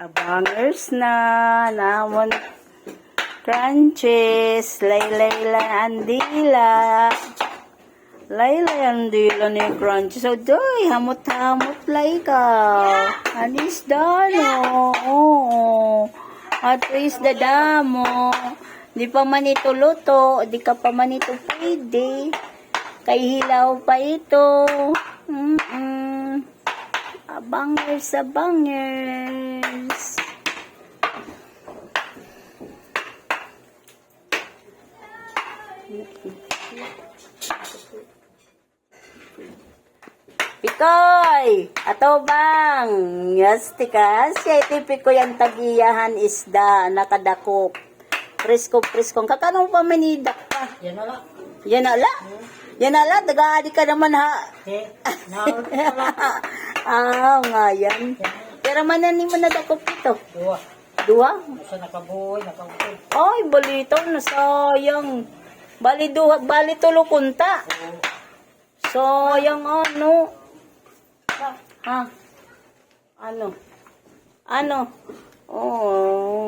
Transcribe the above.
Abangers na, namon crunches, laylay andila. Laylay andila ni crunches. So, doy, hamot-hamot lay ka. Anis dano. Oo. At least dadamo. Di pa man ito luto. Di ka pa man ito pwede. Kay hilaw pa ito. Mm-mm. Abangers, abangers. Pikoy! Ato bang? Yes, tikas. Siya tipiko yan tagiyahan isda, nakadakop. Presko, presko. Kakanong pa manidak ka? Yan na lang. Yan ala. Yan ala, tagaadi ka naman ha. Na lang. Ah, nga yan. Pero manan mo nadakop ito. Dua. Dua? Sa nakabuhay, nakabuhay. Ay, balito na sayang. Bali duha, bali tulo kunta. Sayang ano. Ha? Ano? Ano? Oh.